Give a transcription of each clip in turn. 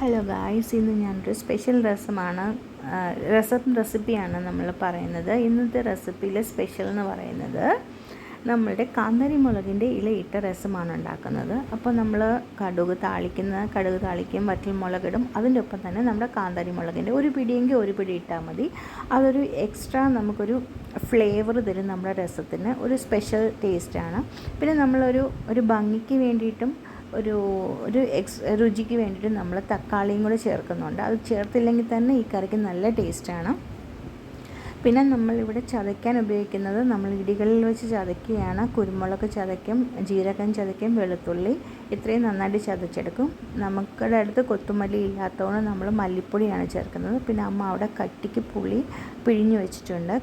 Hello guys ഇന്ന് ഞാനൊരു special രസമാണ്. രസം റെസിപ്പിയാണ് നമ്മൾ പറയുന്നത്. ഇന്നത്തെ റെസിപ്പിയിലെ സ്പെഷ്യൽ എന്ന് പറയുന്നത് നമ്മളുടെ കാന്താരി മുളകിന്റെ ഇലയിട്ട രസമാണ് ഉണ്ടാക്കുന്നത്. അപ്പോൾ നമ്മൾ കടുക് താളിക്കുന്ന കടുക് താളിക്കും വറ്റൽ മുളകിടും അതിന്റെ ഒപ്പം തന്നെ നമ്മുടെ കാന്താരി മുളകിന്റെ ഒരു പിടിയെങ്കിൽ ഒരു പിടി ഇട്ടാൽ മതി. അതൊരു എക്സ്ട്രാ നമുക്കൊരു ഫ്ലേവർ തരും നമ്മുടെ രസത്തിന്. ഒരു സ്പെഷ്യൽ ടേസ്റ്റാണ് പിന്നെ നമ്മളൊരു ഒരു ഭംഗിക്ക് വേണ്ടിയിട്ടും ഒരു ഒരു എക്സ് രുചിക്ക് വേണ്ടിയിട്ട് നമ്മൾ തക്കാളിയും കൂടെ ചേർക്കുന്നുണ്ട്. അത് ചേർത്തില്ലെങ്കിൽ തന്നെ ഈ കറിക്ക് നല്ല ടേസ്റ്റാണ് പിന്നെ നമ്മളിവിടെ ചതയ്ക്കാൻ ഉപയോഗിക്കുന്നത് നമ്മൾ ഇടികളിൽ വെച്ച് ചതയ്ക്കുകയാണ്. കുരുമുളക് ചതയ്ക്കും ജീരകം ചതയ്ക്കും വെളുത്തുള്ളി ഇത്രയും നന്നായിട്ട് ചതച്ചെടുക്കും. നമുക്കടെ അടുത്ത് കൊത്തുമല്ലി ഇല്ലാത്തതുകൊണ്ട് നമ്മൾ മല്ലിപ്പൊടിയാണ് ചേർക്കുന്നത്. പിന്നെ അമ്മ അവിടെ കട്ടിക്ക് പുളി പിഴിഞ്ഞു വെച്ചിട്ടുണ്ട്.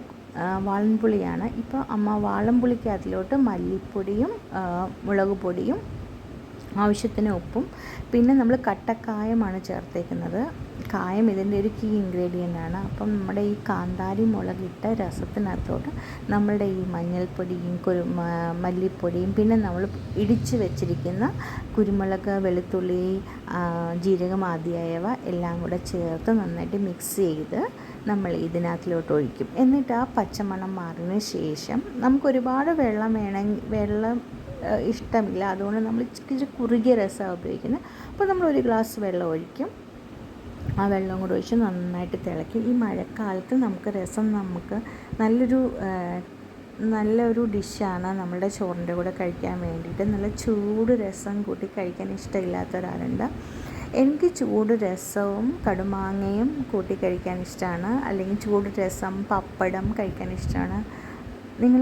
വാളൻപുളിയാണ് ഇപ്പോൾ അമ്മ വാളൻപുളിക്ക് അതിലോട്ട് മല്ലിപ്പൊടിയും മുളക് പൊടിയും ആവശ്യത്തിന് ഉപ്പും. പിന്നെ നമ്മൾ കട്ടക്കായമാണ് ചേർത്തേക്കുന്നത്. കായം ഇതിന്റെ ഒരു കീ ഇൻഗ്രീഡിയന്റ് ആണ്. അപ്പം നമ്മുടെ ഈ കാന്താരി മുളകിട്ട രസത്തിനകത്തോട്ട് നമ്മളുടെ ഈ മഞ്ഞൾപ്പൊടിയും കുരു മല്ലിപ്പൊടിയും പിന്നെ നമ്മൾ ഇടിച്ച് വെച്ചിരിക്കുന്ന കുരുമുളക് വെളുത്തുള്ളി ജീരകം ആദ്യമായവ എല്ലാം കൂടെ ചേർത്ത് നന്നായിട്ട് മിക്സ് ചെയ്ത് നമ്മൾ ഇതിനകത്തിലോട്ട് ഒഴിക്കും. എന്നിട്ട് ആ പച്ചമണം മാറിയതിന് ശേഷം നമുക്കൊരുപാട് വെള്ളം വേണമെങ്കിൽ വെള്ളം ഇഷ്ടമില്ല. അതുകൊണ്ട് നമ്മൾ ഇച്ചിരി കുറുകിയ രസമാണ് ഉപയോഗിക്കുന്നത്. അപ്പോൾ നമ്മൾ ഒരു ഗ്ലാസ് വെള്ളം ഒഴിക്കും. ആ വെള്ളം കൂടെ ഒഴിച്ച് നന്നായിട്ട് തിളയ്ക്കും. ഈ മഴക്കാലത്ത് നമുക്ക് രസം നമുക്ക് നല്ലൊരു നല്ലൊരു ഡിഷാണ് നമ്മുടെ ചോറിന്റെ കൂടെ കഴിക്കാൻ വേണ്ടിയിട്ട്. നല്ല ചൂട് രസം കൂട്ടി കഴിക്കാൻ ഇഷ്ടമില്ലാത്ത ഒരാളുണ്ട് എനിക്ക് ചൂട് രസവും കടുമാങ്ങയും കൂട്ടി കഴിക്കാൻ ഇഷ്ടമാണ്. അല്ലെങ്കിൽ ചൂട് രസം പപ്പടം കഴിക്കാൻ ഇഷ്ടമാണ്. നിങ്ങൾ